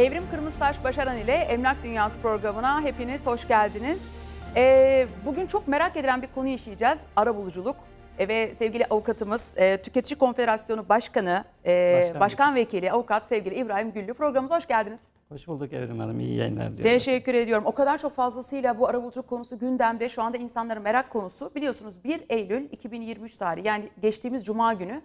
Evrim Kırmızıtaş Başaran ile Emlak Dünyası programına hepiniz hoş geldiniz. Ee, bugün çok merak edilen bir konuyu işleyeceğiz. Arabuluculuk. Ee, ve sevgili avukatımız, e, Tüketici Konfederasyonu Başkanı, e, Başkan Başkan Vekili, Avukat sevgili İbrahim Güllü programımıza hoş geldiniz. Hoş bulduk Evrim Hanım. İyi yayınlar diliyorum. Teşekkür ediyorum. O kadar çok fazlasıyla bu arabuluculuk konusu gündemde. Şu anda insanların merak konusu. Biliyorsunuz 1 Eylül 2023 tarihi yani geçtiğimiz Cuma günü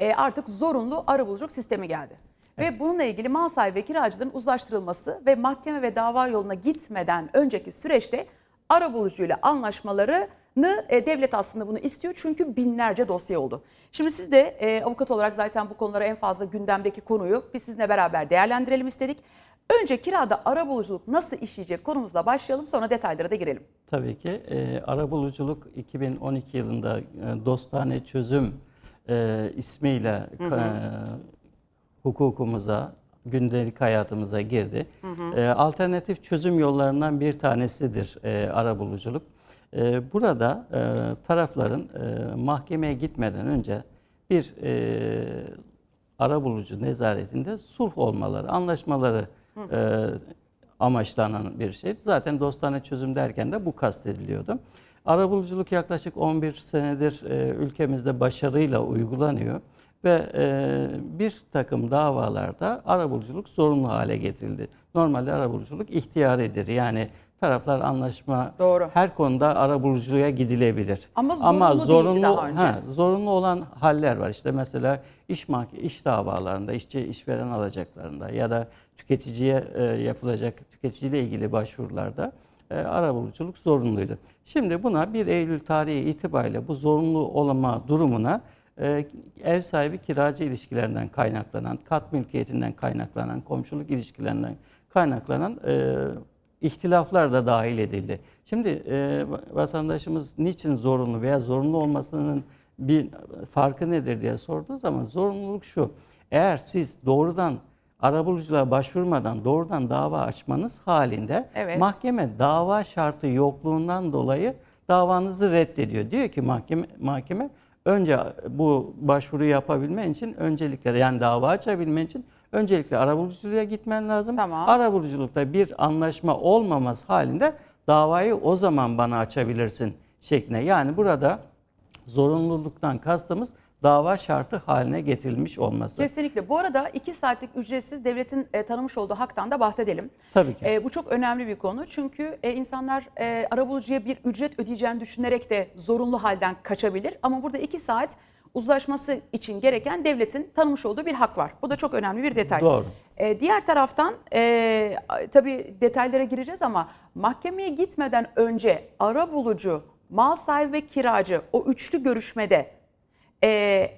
e, artık zorunlu arabuluculuk sistemi geldi. Ve bununla ilgili mal sahibi ve kiracıların uzlaştırılması ve mahkeme ve dava yoluna gitmeden önceki süreçte arabulucuyla anlaşmalarını e, devlet aslında bunu istiyor. Çünkü binlerce dosya oldu. Şimdi siz de e, avukat olarak zaten bu konulara en fazla gündemdeki konuyu biz sizinle beraber değerlendirelim istedik. Önce kirada arabuluculuk nasıl işleyecek konumuzla başlayalım sonra detaylara da girelim. Tabii ki e, arabuluculuk 2012 yılında e, Dostane Çözüm e, ismiyle e, hukukumuza, gündelik hayatımıza girdi. E, alternatif çözüm yollarından bir tanesidir e, arabuluculuk. E, burada e, tarafların e, mahkemeye gitmeden önce bir e, arabulucu nezaretinde sulh olmaları, anlaşmaları e, amaçlanan bir şey. Zaten dostane çözüm derken de bu kastediliyordu. Arabuluculuk yaklaşık 11 senedir e, ülkemizde başarıyla uygulanıyor ve e, bir takım davalarda arabuluculuk zorunlu hale getirildi. Normalde arabuluculuk ihtiyaridir. Yani taraflar anlaşma Doğru. her konuda arabuluculuğa gidilebilir. Ama zorunlu değildi daha önce. ha, zorunlu olan haller var. İşte mesela iş iş davalarında, işçi işveren alacaklarında ya da tüketiciye e, yapılacak tüketiciyle ilgili başvurularda e, arabuluculuk zorunluydu. Şimdi buna 1 Eylül tarihi itibariyle bu zorunlu olma durumuna ev sahibi kiracı ilişkilerinden kaynaklanan, kat mülkiyetinden kaynaklanan, komşuluk ilişkilerinden kaynaklanan e, ihtilaflar da dahil edildi. Şimdi e, vatandaşımız niçin zorunlu veya zorunlu olmasının bir farkı nedir diye sorduğu zaman zorunluluk şu. Eğer siz doğrudan arabuluculuğa başvurmadan doğrudan dava açmanız halinde Evet. mahkeme dava şartı yokluğundan dolayı davanızı reddediyor. Diyor ki mahkeme mahkeme önce bu başvuruyu yapabilmen için öncelikle yani dava açabilmen için öncelikle arabuluculuğa gitmen lazım. Tamam. Arabuluculukta bir anlaşma olmaması halinde davayı o zaman bana açabilirsin şeklinde. Yani burada zorunluluktan kastımız dava şartı haline getirilmiş olması. Kesinlikle. Bu arada 2 saatlik ücretsiz devletin e, tanımış olduğu haktan da bahsedelim. Tabii ki. E, bu çok önemli bir konu çünkü e, insanlar e, arabulucuya bir ücret ödeyeceğini düşünerek de zorunlu halden kaçabilir. Ama burada 2 saat uzlaşması için gereken devletin tanımış olduğu bir hak var. Bu da çok önemli bir detay. Doğru. E, diğer taraftan e, tabii detaylara gireceğiz ama mahkemeye gitmeden önce arabulucu, mal sahibi ve kiracı o üçlü görüşmede e,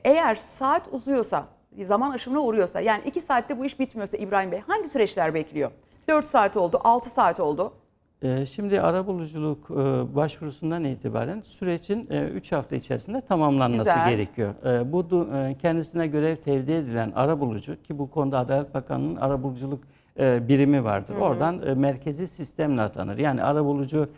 eğer saat uzuyorsa, zaman aşımına uğruyorsa yani 2 saatte bu iş bitmiyorsa İbrahim Bey hangi süreçler bekliyor? 4 saat oldu, 6 saat oldu. Ee, Şimdi arabuluculuk e, başvurusundan itibaren sürecin 3 hafta içerisinde tamamlanması Güzel. gerekiyor. E, Bu e, kendisine görev tevdi edilen arabulucu ki bu konuda Adalet Bakanlığı'nın arabuluculuk e, birimi vardır. Oradan e, merkezi sistemle atanır. Yani arabulucu e,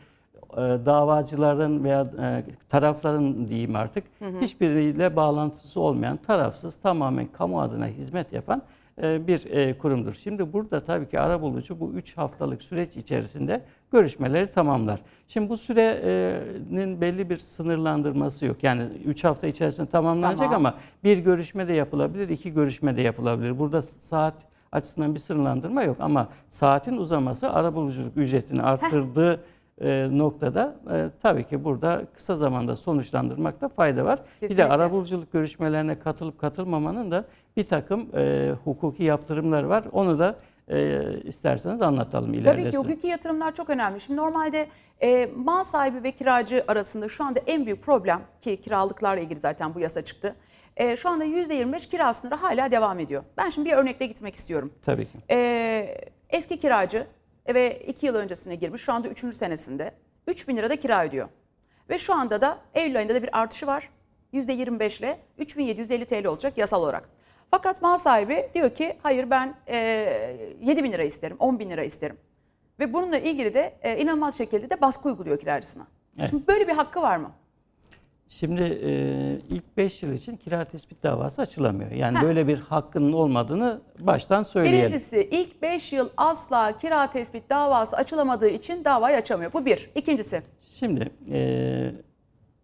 davacıların veya e, tarafların diyeyim artık hiçbiriyle bağlantısı olmayan tarafsız tamamen kamu adına hizmet yapan e, bir e, kurumdur. Şimdi burada tabii ki arabulucu bu 3 haftalık süreç içerisinde görüşmeleri tamamlar. Şimdi bu sürenin belli bir sınırlandırması yok. Yani 3 hafta içerisinde tamamlanacak Tamam. ama bir görüşme de yapılabilir, iki görüşme de yapılabilir. Burada saat açısından bir sınırlandırma yok ama saatin uzaması arabuluculuk ücretini arttırdığı e, noktada e, tabii ki burada kısa zamanda sonuçlandırmakta fayda var. Bir Kesinlikle. de arabuluculuk görüşmelerine katılıp katılmamanın da bir takım e, hukuki yaptırımları var. Onu da e, isterseniz anlatalım ileride. Tabii ki hukuki yatırımlar çok önemli. Şimdi normalde e, mal sahibi ve kiracı arasında şu anda en büyük problem ki kiralıklarla ilgili zaten bu yasa çıktı. E, şu anda %25 kira sınırı hala devam ediyor. Ben şimdi bir örnekle gitmek istiyorum. Tabii ki. Ee, eski kiracı ve 2 yıl öncesine girmiş şu anda 3. senesinde 3 bin lira da kira ödüyor. Ve şu anda da Eylül ayında da bir artışı var. %25 ile 3750 TL olacak yasal olarak. Fakat mal sahibi diyor ki hayır ben e, 7 bin lira isterim, 10 bin lira isterim. Ve bununla ilgili de e, inanılmaz şekilde de baskı uyguluyor kiracısına. Evet. Şimdi böyle bir hakkı var mı? Şimdi e, ilk 5 yıl için kira tespit davası açılamıyor. Yani Heh. böyle bir hakkının olmadığını baştan söyleyelim. Birincisi ilk 5 yıl asla kira tespit davası açılamadığı için davayı açamıyor. Bu bir. İkincisi Şimdi e,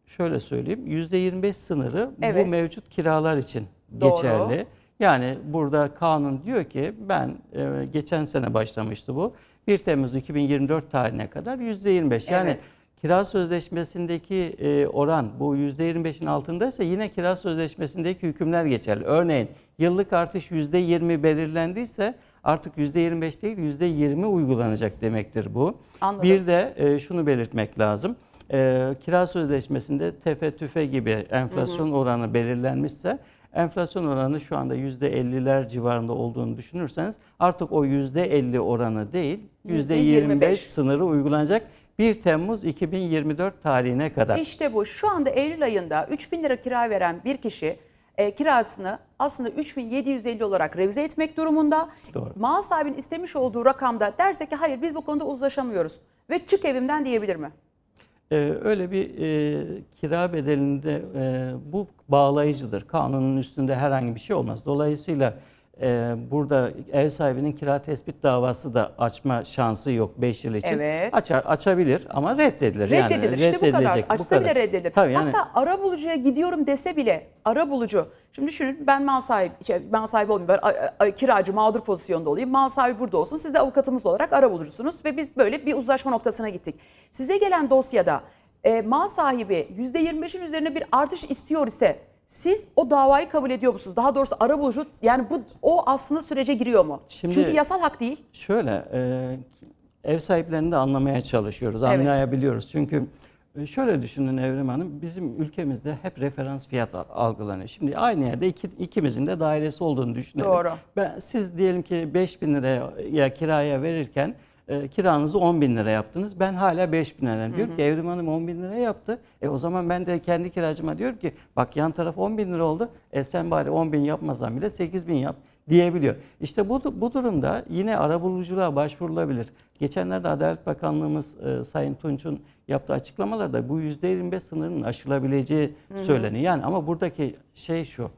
şöyle söyleyeyim. %25 sınırı Evet. bu mevcut kiralar için Doğru. geçerli. Yani burada kanun diyor ki ben e, geçen sene başlamıştı bu. 1 Temmuz 2024 tarihine kadar %25. Yani Evet. Kira sözleşmesindeki e, oran bu %25'in altındaysa yine kira sözleşmesindeki hükümler geçerli. Örneğin yıllık artış %20 belirlendiyse artık %25 değil %20 uygulanacak demektir bu. Anladım. Bir de e, şunu belirtmek lazım. E, kira sözleşmesinde tefe tüfe gibi enflasyon oranı belirlenmişse enflasyon oranı şu anda %50'ler civarında olduğunu düşünürseniz artık o %50 oranı değil %25 %25 sınırı uygulanacak 1 Temmuz 2024 tarihine kadar. İşte bu. Şu anda Eylül ayında 3000 lira kira veren bir kişi e, kirasını aslında 3750 olarak revize etmek durumunda. Doğru. Mal sahibinin istemiş olduğu rakamda derse ki hayır biz bu konuda uzlaşamıyoruz ve çık evimden diyebilir mi? Ee, öyle bir e, kira bedelinde e, bu bağlayıcıdır. Kanunun üstünde herhangi bir şey olmaz. Dolayısıyla burada ev sahibinin kira tespit davası da açma şansı yok 5 yıl için. Evet. Açar, açabilir ama reddedilir. Yani Reddedilir işte bu kadar. bu Açsa bile reddedilir. Tabii yani Hatta ara bulucuya gidiyorum dese bile ara bulucu. Şimdi düşünün ben mal sahibi, şey, mal sahibi olmayayım ben a- a- kiracı mağdur pozisyonda olayım. Mal sahibi burada olsun. Siz de avukatımız olarak ara bulucusunuz ve biz böyle bir uzlaşma noktasına gittik. Size gelen dosyada e, mal sahibi %25'in üzerine bir artış istiyor ise siz o davayı kabul ediyor musunuz? Daha doğrusu ara bulucu yani bu o aslında sürece giriyor mu? Şimdi- Çünkü yasal hak değil. Şöyle, e, ev sahiplerini de anlamaya çalışıyoruz, Evet. anlayabiliyoruz. Çünkü e, şöyle düşünün Evrim Hanım, bizim ülkemizde hep referans fiyat al- algılanıyor. Şimdi aynı yerde iki, ikimizin de dairesi olduğunu düşünelim. Doğru. Ben, siz diyelim ki 5 bin liraya kiraya verirken e, kiranızı 10 bin lira yaptınız. Ben hala 5 bin lira. Diyorum ki Evrim Hanım 10 bin lira yaptı. E o zaman ben de kendi kiracıma diyorum ki bak yan taraf 10 bin lira oldu. E sen bari 10 bin yapmasan bile 8 bin yap diyebiliyor. İşte bu, bu durumda yine arabuluculuğa başvurulabilir. Geçenlerde Adalet Bakanlığımız e, Sayın Tunç'un yaptığı açıklamalarda bu %25 sınırının aşılabileceği söyleniyor. Yani ama buradaki şey şu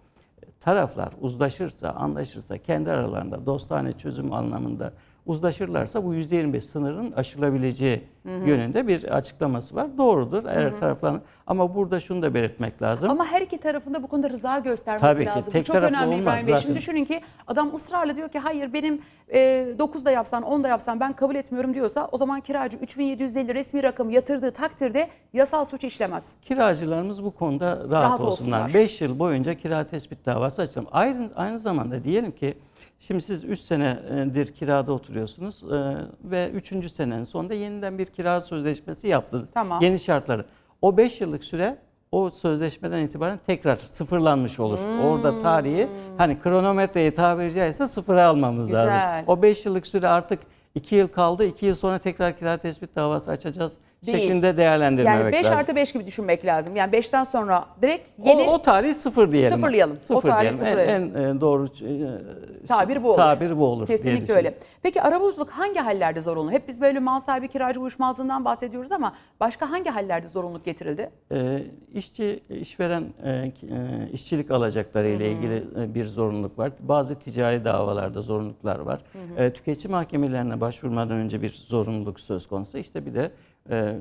taraflar uzlaşırsa, anlaşırsa, kendi aralarında dostane çözüm anlamında uzlaşırlarsa bu %25 sınırın aşılabileceği yönünde bir açıklaması var. Doğrudur eğer tarafların ama burada şunu da belirtmek lazım. Ama her iki tarafında bu konuda rıza göstermesi Tabii ki, lazım. tek bu çok önemli olmaz İbrahim Bey. zaten. Şimdi düşünün ki adam ısrarla diyor ki hayır benim e, 9'da yapsan 10'da yapsan ben kabul etmiyorum diyorsa o zaman kiracı 3750 resmi rakamı yatırdığı takdirde yasal suç işlemez. Kiracılarımız bu konuda rahat, Rahat olsunlar. olsunlar. 5 yıl boyunca kira tespit davası açalım. Aynı, aynı zamanda diyelim ki şimdi siz 3 senedir kirada oturuyorsunuz e, ve 3. senenin sonunda yeniden bir kira sözleşmesi yaptınız. Tamam. Yeni şartları. O 5 yıllık süre o sözleşmeden itibaren tekrar sıfırlanmış olur. Hmm. Orada tarihi hani kronometreyi tabiri caizse sıfıra almamız Güzel. lazım. O 5 yıllık süre artık 2 yıl kaldı. 2 yıl sonra tekrar kira tespit davası açacağız Değil. şeklinde değerlendirmemek Yani 5 lazım. artı 5 gibi düşünmek lazım. Yani 5'ten sonra direkt yeni O, o tarihi sıfır diyelim. Sıfırlayalım. O Sıfır tarihi diyelim. En, en, doğru e, Tabir bu olur. Tabir bu olur. Kesinlikle öyle. Peki arabuluculuk hangi hallerde zorunlu? Hep biz böyle mal sahibi kiracı uyuşmazlığından bahsediyoruz ama başka hangi hallerde zorunluluk getirildi? E, işçi, işveren e, e, işçilik alacakları ile ilgili e, bir zorunluluk var. Bazı ticari davalarda zorunluluklar var. E, tüketici mahkemelerine başvurmadan önce bir zorunluluk söz konusu. İşte bir de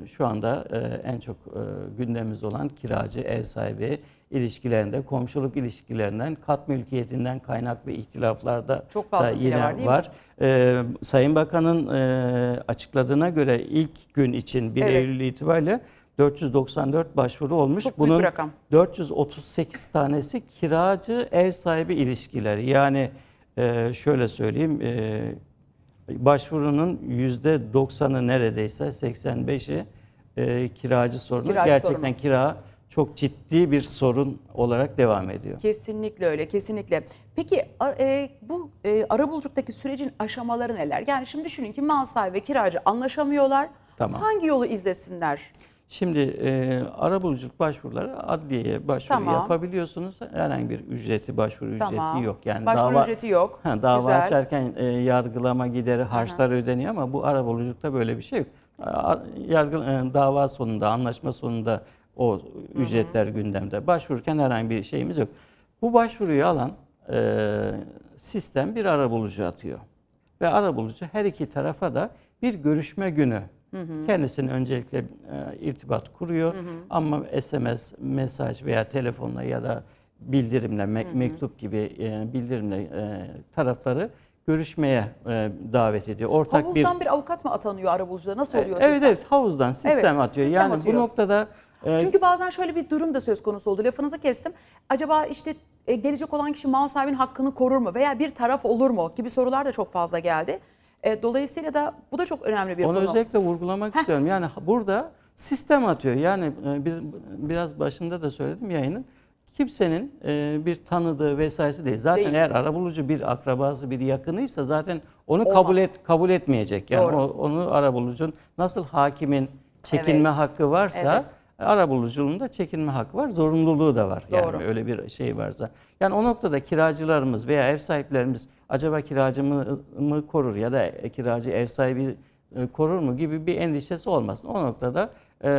şu anda e, en çok e, gündemimiz olan kiracı, ev sahibi ilişkilerinde, komşuluk ilişkilerinden, kat mülkiyetinden kaynaklı ihtilaflarda Çok da yine var, var. Ee, Sayın Bakan'ın e, açıkladığına göre ilk gün için 1 Evet. Eylül itibariyle 494 başvuru olmuş. Çok Bunun rakam. 438 tanesi kiracı ev sahibi ilişkileri. Yani e, şöyle söyleyeyim e, başvurunun %90'ı neredeyse 85'i e, kiracı sorunu. Kiracı Gerçekten sorunu. kira çok ciddi bir sorun olarak devam ediyor. Kesinlikle öyle, kesinlikle. Peki e, bu e, arabulucuktaki sürecin aşamaları neler? Yani şimdi düşünün ki mal sahibi ve kiracı anlaşamıyorlar. Tamam. Hangi yolu izlesinler? Şimdi e, arabuluculuk başvuruları adliyeye başvuru Tamam. yapabiliyorsunuz. Herhangi bir ücreti, başvuru Tamam. ücreti yok. Yani Başvuru dava, ücreti yok. Ha, dava Güzel. açarken e, yargılama gideri, harçlar ödeniyor ama bu arabuluculukta böyle bir şey yok. A- Yargı, e, dava sonunda, anlaşma sonunda O ücretler gündemde. Başvururken herhangi bir şeyimiz yok. Bu başvuruyu alan e, sistem bir arabulucu atıyor. Ve arabulucu her iki tarafa da bir görüşme günü kendisini öncelikle e, irtibat kuruyor ama SMS, mesaj veya telefonla ya da bildirimle, me- mektup gibi e, bildirimle e, tarafları görüşmeye e, davet ediyor. Ortak bir Havuzdan bir avukat mı atanıyor arabulucuda? Nasıl oluyor Evet sistem? evet havuzdan sistem Evet, atıyor. sistem yani atıyor. bu noktada e, Çünkü bazen şöyle bir durum da söz konusu oldu. Lafınızı kestim. Acaba işte e, gelecek olan kişi mal sahibinin hakkını korur mu? Veya bir taraf olur mu? Gibi sorular da çok fazla geldi. E, dolayısıyla da bu da çok önemli bir Onu konu. özellikle vurgulamak istiyorum. Yani burada sistem atıyor. Yani e, bir, biraz başında da söyledim yayının. Kimsenin e, bir tanıdığı vesairesi değil. Zaten Değil. eğer arabulucu bir akrabası, bir yakınıysa zaten onu Olmaz. kabul et kabul etmeyecek. Yani Doğru. o- onu arabulucun nasıl hakimin çekinme Evet. hakkı varsa Evet. arabuluculuğun da çekinme hakkı var, zorunluluğu da var. Yani Doğru. öyle bir şey varsa. Yani o noktada kiracılarımız veya ev sahiplerimiz acaba kiracımı mı korur ya da kiracı ev sahibi e, korur mu gibi bir endişesi olmasın. O noktada e,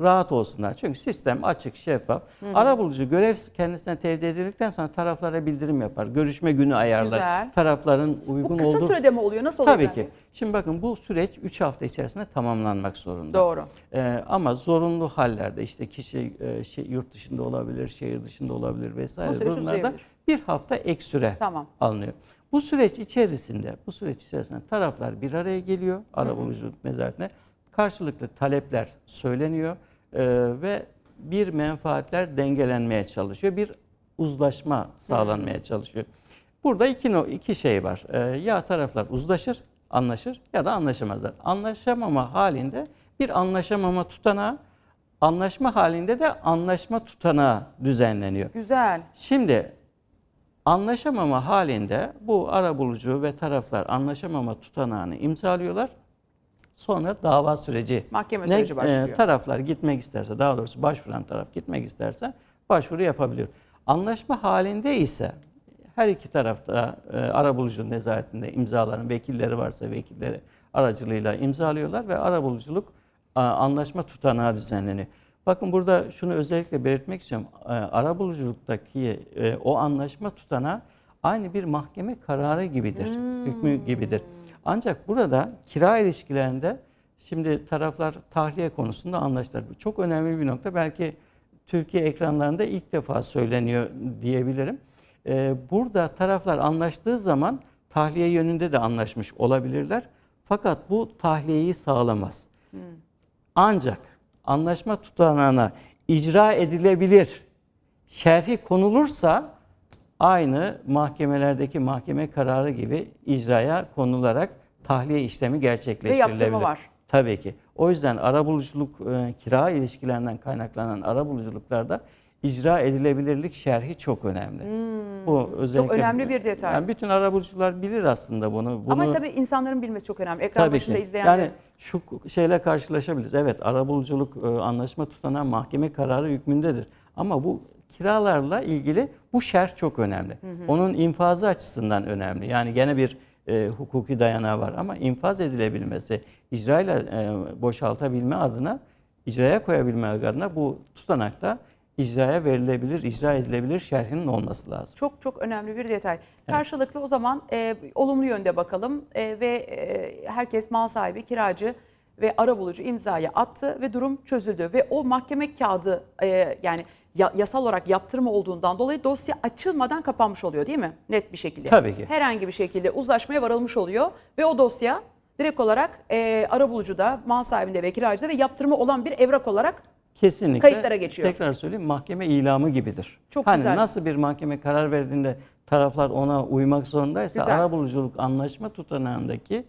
rahat olsunlar. Çünkü sistem açık, şeffaf. Arabulucu görev kendisine tevdi edildikten sonra taraflara bildirim yapar. Görüşme günü ayarlar. Güzel. Tarafların Bu uygun kısa olduğu... sürede mi oluyor? Nasıl oluyor? Tabii efendim? ki. Şimdi bakın bu süreç 3 hafta içerisinde tamamlanmak zorunda. Doğru. Ee, ama zorunlu hallerde işte kişi e, şey, yurt dışında olabilir, şehir dışında olabilir vesaire uzayabilir. bir hafta ek süre Tamam. alınıyor. Bu süreç içerisinde bu süreç içerisinde taraflar bir araya geliyor arabuluculuk nezaretine. Karşılıklı talepler söyleniyor e, ve bir menfaatler dengelenmeye çalışıyor. Bir uzlaşma sağlanmaya çalışıyor. Burada iki iki şey var. E, ya taraflar uzlaşır, anlaşır ya da anlaşamazlar. Anlaşamama halinde bir anlaşamama tutanağı, anlaşma halinde de anlaşma tutanağı düzenleniyor. Güzel. Şimdi anlaşamama halinde bu arabulucu ve taraflar anlaşamama tutanağını imzalıyorlar. Sonra dava süreci Mahkeme ne- süreci e, başlıyor. taraflar gitmek isterse, daha doğrusu başvuran taraf gitmek isterse başvuru yapabiliyor. Anlaşma halinde ise her iki tarafta e, arabulucu nezaretinde imzaların vekilleri varsa vekilleri aracılığıyla imzalıyorlar ve arabuluculuk e, anlaşma tutanağı düzenleniyor. Bakın burada şunu özellikle belirtmek istiyorum. E, arabuluculuktaki e, o anlaşma tutanağı aynı bir mahkeme kararı gibidir, hükmü gibidir. Ancak burada kira ilişkilerinde şimdi taraflar tahliye konusunda anlaştılar. Bu çok önemli bir nokta. Belki Türkiye ekranlarında ilk defa söyleniyor diyebilirim. Ee, burada taraflar anlaştığı zaman tahliye yönünde de anlaşmış olabilirler. Fakat bu tahliyeyi sağlamaz. Ancak anlaşma tutanağına icra edilebilir şerhi konulursa aynı mahkemelerdeki mahkeme kararı gibi icraya konularak tahliye işlemi gerçekleştirilebilir. yaptırma var. Tabii ki. O yüzden arabuluculuk e, kira ilişkilerinden kaynaklanan arabuluculuklarda icra edilebilirlik şerhi çok önemli. Bu özellikle önemli bir detay. Yani bütün arabulucular bilir aslında bunu. bunu Ama tabii insanların bilmesi çok önemli. Ekran Tabii başında ki. izleyenler. Yani şu şeyle karşılaşabiliriz. Evet arabuluculuk e, anlaşma tutunan mahkeme kararı hükmündedir. Ama bu kiralarla ilgili bu şerh çok önemli. Onun infazı açısından önemli. Yani gene bir e, hukuki dayanağı var ama infaz edilebilmesi, icrayla e, boşaltabilme adına, icraya koyabilme adına bu tutanakta icraya verilebilir, icra edilebilir şerhinin olması lazım. Çok çok önemli bir detay. Karşılıklı o zaman e, olumlu yönde bakalım e, ve e, herkes mal sahibi, kiracı ve arabulucu imzayı attı ve durum çözüldü. Ve o mahkeme kağıdı e, yani ya- yasal olarak yaptırma olduğundan dolayı dosya açılmadan kapanmış oluyor değil mi? Net bir şekilde. Tabii ki. Herhangi bir şekilde uzlaşmaya varılmış oluyor ve o dosya direkt olarak e, arabulucuda, mal sahibinde ve kiracıda ve yaptırma olan bir evrak olarak Kesinlikle. Kayıtlara geçiyor. Tekrar söyleyeyim mahkeme ilamı gibidir. Çok hani güzel. nasıl bir mahkeme karar verdiğinde taraflar ona uymak zorundaysa Güzel. arabuluculuk anlaşma tutanağındaki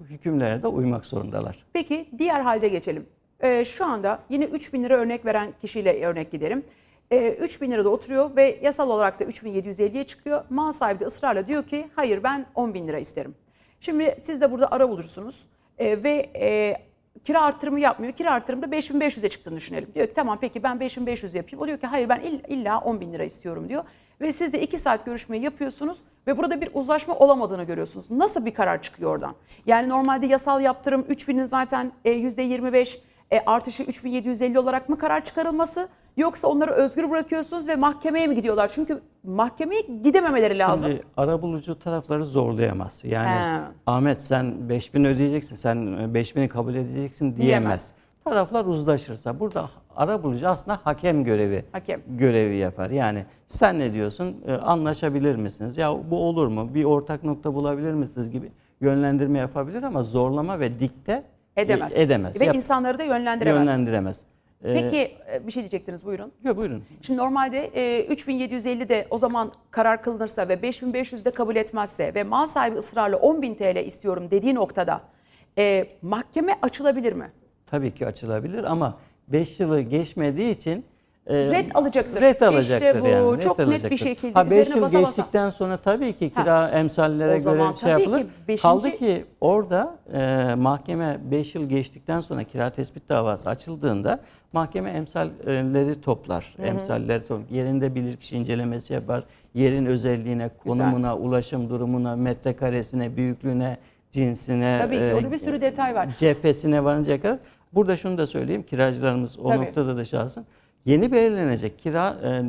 hükümlere de uymak zorundalar. Peki diğer halde geçelim. Ee, şu anda yine 3 bin lira örnek veren kişiyle örnek gidelim. Ee, 3 bin lirada oturuyor ve yasal olarak da 3750'ye çıkıyor. Mal sahibi de ısrarla diyor ki hayır ben 10 bin lira isterim. Şimdi siz de burada ara bulursunuz Ee, ve e, kira artırımı yapmıyor. Kira artırımı da 5500'e çıktığını düşünelim. Diyor ki tamam peki ben 5500 yapayım. O diyor ki hayır ben ill- illa 10 bin lira istiyorum diyor. Ve siz de 2 saat görüşmeyi yapıyorsunuz ve burada bir uzlaşma olamadığını görüyorsunuz. Nasıl bir karar çıkıyor oradan? Yani normalde yasal yaptırım 3000'in zaten e, %25 e, artışı 3750 olarak mı karar çıkarılması yoksa onları özgür bırakıyorsunuz ve mahkemeye mi gidiyorlar? Çünkü mahkemeye gidememeleri lazım. Şimdi arabulucu tarafları zorlayamaz. Yani He. Ahmet sen 5000 ödeyeceksin, sen 5000'i kabul edeceksin diyemez. Diyemez. Taraflar uzlaşırsa burada arabulucu aslında hakem görevi Hakem. görevi yapar. Yani sen ne diyorsun? E, Anlaşabilir misiniz? Ya bu olur mu? Bir ortak nokta bulabilir misiniz gibi yönlendirme yapabilir ama zorlama ve dikte e, Edemez. edemez. Ve Yap- insanları da yönlendiremez. yönlendiremez. E, Peki e, bir şey diyecektiniz buyurun. Yok buyurun. Şimdi normalde e, 3750 de o zaman karar kılınırsa ve 5500 de kabul etmezse ve mal sahibi ısrarla 10.000 TL istiyorum dediği noktada e, mahkeme açılabilir mi? Tabii ki açılabilir ama 5 yılı geçmediği için e, Red alacaktır. Red İşte alacaktır bu yani. red çok net bir alacaktır. şekilde Ha 5 üzerine yıl basa basa. geçtikten sonra tabii ki Ha. kira emsallere O göre şey yapılır. ki beşinci- Kaldı ki orada e, mahkeme 5 yıl geçtikten sonra kira tespit davası açıldığında mahkeme emsalleri toplar. Emsalleri toplar. Yerinde bilirkişi incelemesi yapar. Yerin özelliğine, konumuna, ulaşım durumuna, metrekaresine, büyüklüğüne, cinsine, Tabii ki, e, orada bir sürü detay var. cephesine varıncaya kadar. Burada şunu da söyleyeyim, kiracılarımız o Tabii. noktada da şahsın. Yeni belirlenecek kira, e,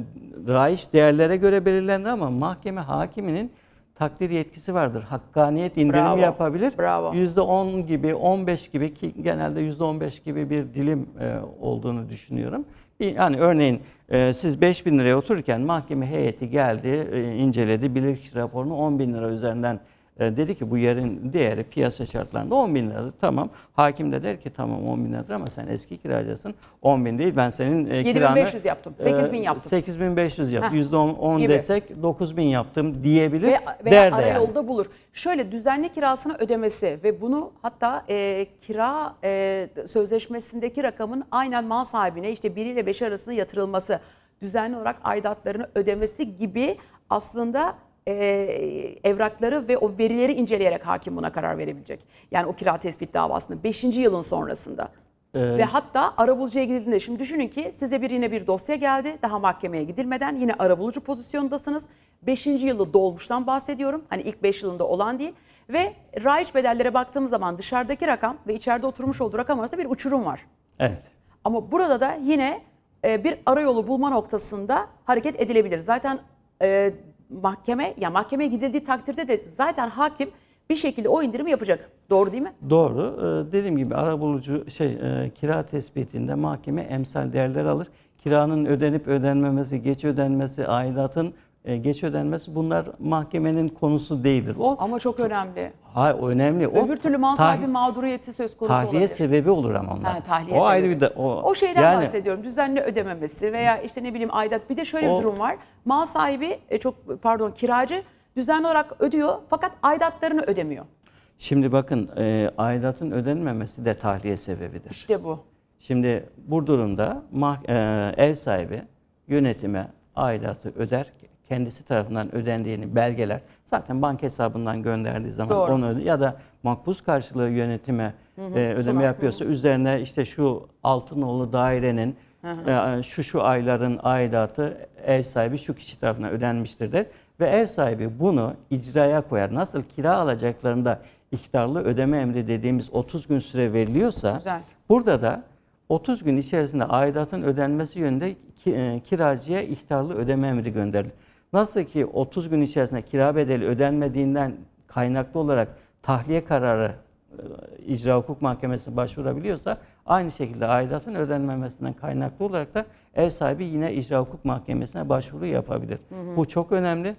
raiç değerlere göre belirlendi ama mahkeme hakiminin takdir yetkisi vardır. Hakkaniyet indirimi Bravo, yapabilir. bravo. %10 gibi, 15 gibi ki genelde %15 gibi bir dilim e, olduğunu düşünüyorum. Yani örneğin e, siz 5 bin liraya otururken mahkeme heyeti geldi, e, inceledi, bilirkişi raporunu 10 bin lira üzerinden e, dedi ki bu yerin değeri piyasa şartlarında 10 bin liradır. Tamam. Hakim de der ki tamam 10 bin liradır ama sen eski kiracısın. 10 bin değil ben senin e, 7500 kiranı, yaptım, 8000 e, yaptım. 8500 yap. Heh, %10 10 gibi. desek 9000 yaptım diyebilir. Ve, veya der de ara yani. yolda bulur. Şöyle düzenli kirasını ödemesi ve bunu hatta e, kira e, sözleşmesindeki rakamın aynen mal sahibine işte 1 ile 5 arasında yatırılması, düzenli olarak aidatlarını ödemesi gibi aslında e, evrakları ve o verileri inceleyerek hakim buna karar verebilecek. Yani o kira tespit davasını 5. yılın sonrasında. Ee, Ve hatta arabulucuya gidildiğinde şimdi düşünün ki size bir yine bir dosya geldi. Daha mahkemeye gidilmeden yine arabulucu pozisyondasınız. 5. yılı dolmuştan bahsediyorum. Hani ilk 5 yılında olan değil. Ve raiç bedellere baktığımız zaman dışarıdaki rakam ve içeride oturmuş olduğu rakam arasında bir uçurum var. Evet. Ama burada da yine e, bir arayolu bulma noktasında hareket edilebilir. Zaten e, mahkeme ya mahkemeye gidildiği takdirde de zaten hakim bir şekilde o indirimi yapacak. Doğru değil mi? Doğru. Ee, Dediğim gibi arabulucu şey e, kira tespitinde mahkeme emsal değerler alır. Kiranın ödenip ödenmemesi, geç ödenmesi, aidatın geç ödenmesi bunlar mahkemenin konusu değildir. O Ama çok önemli. ha, önemli. O Öbür türlü mal sahibi mağduriyeti söz konusu tahliye olabilir. sebebi olur ama onlar. Ha, tahliye o ayrı sebebi. bir de o, O şeyden yani bahsediyorum. Düzenli ödememesi veya işte ne bileyim aidat. Bir de şöyle O- bir durum var. Mal sahibi e, çok pardon kiracı düzenli olarak ödüyor fakat aidatlarını ödemiyor. Şimdi bakın e, aidatın ödenmemesi de tahliye sebebidir. İşte bu. Şimdi bu durumda mah- e, ev sahibi yönetime aidatı öder. Kendisi tarafından ödendiğini belgeler. Zaten banka hesabından gönderdiği zaman Doğru. onu öder. Ya da makbuz karşılığı yönetime e, ödeme yapıyorsa üzerine işte şu Altınoğlu dairenin e, şu şu ayların aidatı ev sahibi şu kişi tarafından ödenmiştir der. Ve ev sahibi bunu icraya koyar. Nasıl kira alacaklarında ihtarlı ödeme emri dediğimiz 30 gün süre veriliyorsa Güzel. Burada da 30 gün içerisinde aidatın ödenmesi yönünde ki- e, kiracıya ihtarlı ödeme emri gönderilir. Nasıl ki 30 gün içerisinde kira bedeli ödenmediğinden kaynaklı olarak tahliye kararı e, icra hukuk mahkemesi başvurabiliyorsa aynı şekilde aidatın ödenmemesinden kaynaklı olarak da ev sahibi yine icra hukuk mahkemesine başvuru yapabilir. Bu çok önemli.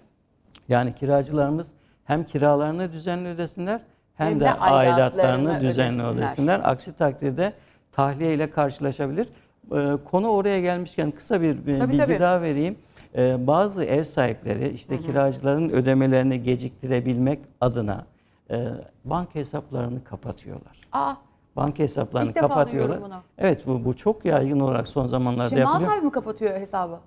Yani kiracılarımız hem kiralarını düzenli ödesinler hem, Hem de, de aidatlarını düzenli ödesinler. ödesinler. Aksi takdirde tahliye ile karşılaşabilir. Ee, Konu oraya gelmişken kısa bir e, Tabii, bilgi tabii. daha vereyim. Ee, Bazı ev sahipleri işte kiracıların ödemelerini geciktirebilmek adına e, banka hesaplarını kapatıyorlar. Aa, Banka hesaplarını İlk defa kapatıyorlar. bunu. Evet bu, bu çok yaygın olarak son zamanlarda şimdi mal yapılıyor. sahibi mi kapatıyor hesabı?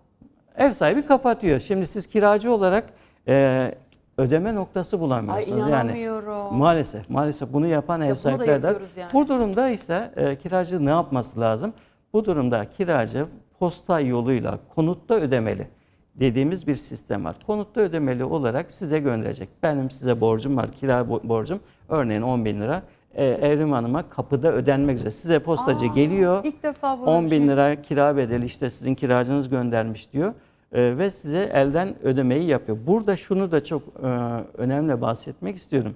Ev sahibi kapatıyor. Şimdi siz kiracı olarak e, ödeme noktası bulamıyorsunuz. Ay, yani inanamıyorum. maalesef maalesef bunu yapan ev bunu da sahipleri de. yani. Bu durumda ise e, kiracı ne yapması lazım? Bu durumda kiracı posta yoluyla konutta ödemeli dediğimiz bir sistem var. Konutta ödemeli olarak size gönderecek. Benim size borcum var, kira bo- borcum örneğin 10 bin lira. e, Evrim Hanım'a kapıda ödenmek üzere. Size postacı Aa, geliyor. İlk defa böyle 10 bir bin şey. lira kira bedeli işte sizin kiracınız göndermiş diyor. E, ve size elden ödemeyi yapıyor. Burada şunu da çok e, önemli bahsetmek istiyorum.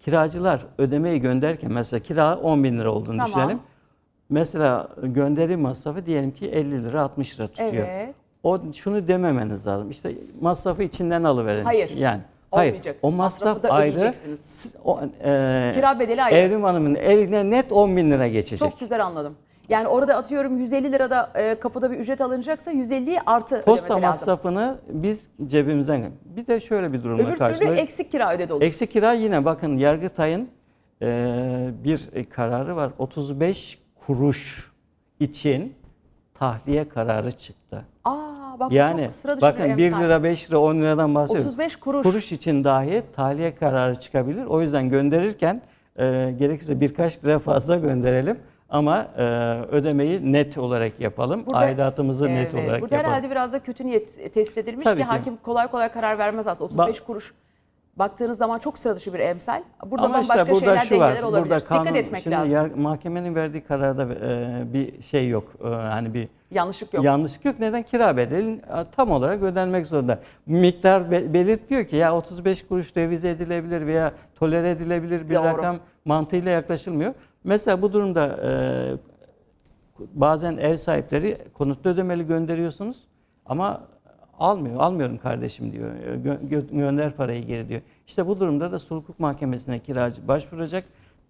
Kiracılar ödemeyi gönderirken mesela kira 10 bin lira olduğunu Tamam. düşünelim. Mesela gönderim masrafı diyelim ki 50 lira 60 lira tutuyor. Evet. O şunu dememeniz lazım. İşte masrafı içinden alıverin. Hayır. Yani hayır. Olmayacak. O masraf da ayrı. O, e, Kira bedeli ayrı. Evrim Hanım'ın eline net 10 bin lira geçecek. Çok güzel anladım. Yani orada atıyorum 150 lirada e, kapıda bir ücret alınacaksa 150'yi artı Posta ödemesi lazım. masrafını biz cebimizden bir de şöyle bir durumla Öbür türlü karşılıyoruz. eksik kira ödedi olur. Eksik kira yine bakın Yargıtay'ın e, bir kararı var. 35 kuruş için tahliye kararı çıktı. Aa bak Yani sıra dışı bakın bir 1 emsal. lira 5 lira 10 liradan bahsediyoruz. 35 kuruş. Kuruş için dahi tahliye kararı çıkabilir. O yüzden gönderirken e, gerekirse birkaç lira fazla gönderelim ama e, ödemeyi net olarak yapalım. Burada- Aidatımızı net Evet, olarak Burada yapalım. herhalde biraz da kötü niyet tespit edilmiş Tabii ki, ki. hakim kolay kolay karar vermez aslında. 35 kuruş baktığınız zaman çok sıra dışı bir emsal. Burada Ama işte burada şeyler şu var. olabilir. Burada kanun, Dikkat etmek şimdi lazım. yar- mahkemenin verdiği kararda e, bir şey yok. E, hani bir Yanlışlık yok. yanlışlık yok. Neden? Kira bedelin e, tam olarak ödenmek zorunda. Miktar be- belirtmiyor ki ya 35 kuruş revize edilebilir veya tolere edilebilir bir Doğru. rakam mantığıyla yaklaşılmıyor. Mesela bu durumda e, bazen ev sahipleri konutlu ödemeli gönderiyorsunuz ama almıyor, almıyorum kardeşim diyor. E, Gö- gö- gönder parayı geri diyor. İşte bu durumda da sulh hukuk mahkemesine kiracı başvuracak.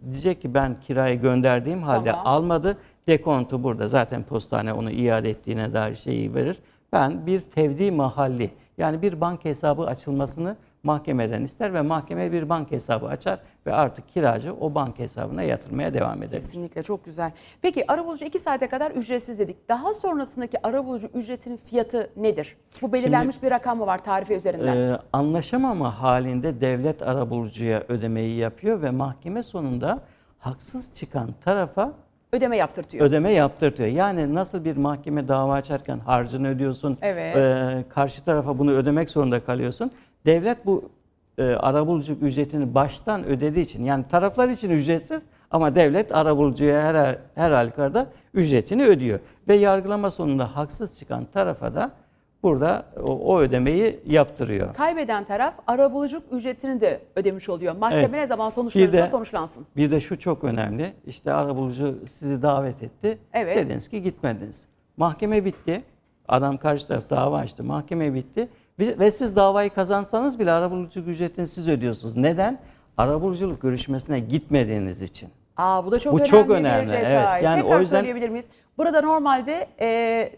Diyecek ki ben kirayı gönderdiğim halde Tamam. almadı. Dekontu burada zaten postane onu iade ettiğine dair şeyi verir. Ben bir tevdi mahalli yani bir banka hesabı açılmasını mahkemeden ister ve mahkeme bir banka hesabı açar ve artık kiracı o banka hesabına yatırmaya devam eder. Kesinlikle çok güzel. Peki arabulucu 2 saate kadar ücretsiz dedik. Daha sonrasındaki arabulucu ücretinin fiyatı nedir? Bu belirlenmiş bir rakam mı var tarife üzerinden? Ee, anlaşamama halinde devlet arabulucuya ödemeyi yapıyor ve mahkeme sonunda haksız çıkan tarafa Ödeme yaptırtıyor. ödeme yaptırtıyor. Yani nasıl bir mahkeme dava açarken harcını ödüyorsun, Evet. e, karşı tarafa bunu ödemek zorunda kalıyorsun. Devlet bu e, arabuluculuk ücretini baştan ödediği için yani taraflar için ücretsiz ama devlet arabulucuya her, her halükarda ücretini ödüyor. Ve yargılama sonunda haksız çıkan tarafa da burada o, o ödemeyi yaptırıyor. Kaybeden taraf arabuluculuk ücretini de ödemiş oluyor. Mahkeme Evet. ne zaman sonuçlanırsa Bir de- sonuçlansın. Bir de şu çok önemli. İşte arabulucu sizi davet etti. Evet. Dediniz ki gitmediniz. Mahkeme bitti. Adam karşı taraf dava açtı. Mahkeme bitti. Ve siz davayı kazansanız bile arabuluculuk ücretini siz ödüyorsunuz. Neden? Arabuluculuk görüşmesine gitmediğiniz için. Aa bu da çok Bu önemli çok bir önemli, detay. evet. Yani Tekrar o yüzden- söyleyebilir miyiz? Burada normalde e,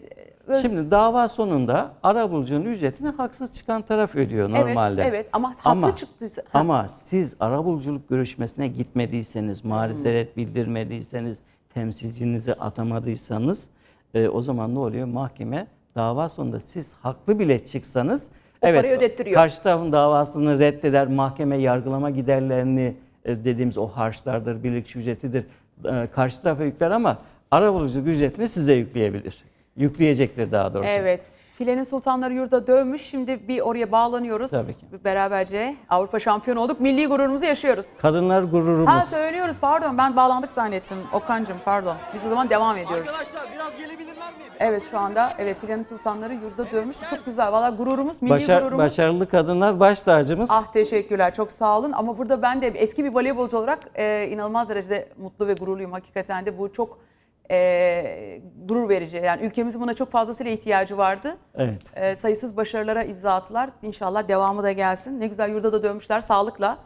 öz- Şimdi dava sonunda arabulucunun ücretini haksız çıkan taraf ödüyor evet, normalde. evet ama haklı Ama- çıktıysa Ha, Ama siz arabuluculuk görüşmesine gitmediyseniz, maruzeret bildirmediyseniz, temsilcinizi atamadıysanız e, o zaman ne oluyor? Mahkeme dava sonunda siz haklı bile çıksanız O parayı ödettiriyor. karşı tarafın davasını reddeder, mahkeme yargılama giderlerini e, dediğimiz o harçlardır, birlik ücretidir e, karşı tarafa yükler ama arabuluculuk ücretini size yükleyebilir. Yükleyecektir daha doğrusu. Evet. Filenin sultanları yurda dövmüş. Şimdi bir oraya bağlanıyoruz. Tabii ki. Beraberce Avrupa şampiyonu olduk. Milli gururumuzu yaşıyoruz. Kadınlar gururumuz. Ha söylüyoruz pardon ben bağlandık zannettim. Okan'cığım pardon. Biz o zaman devam ediyoruz. Arkadaşlar biraz gelebilirler miyim? Evet şu anda evet filenin sultanları yurda dövmüş. Çok güzel. Valla gururumuz, milli Başar- gururumuz. başarılı kadınlar baş tacımız. Ah teşekkürler çok sağ olun ama burada ben de eski bir voleybolcu olarak e, inanılmaz derecede mutlu ve gururluyum hakikaten de bu çok e, gurur verici. Yani ülkemizin buna çok fazlasıyla ihtiyacı vardı. Evet. E, sayısız başarılara imza attılar. İnşallah devamı da gelsin. Ne güzel yurda da dönmüşler sağlıkla.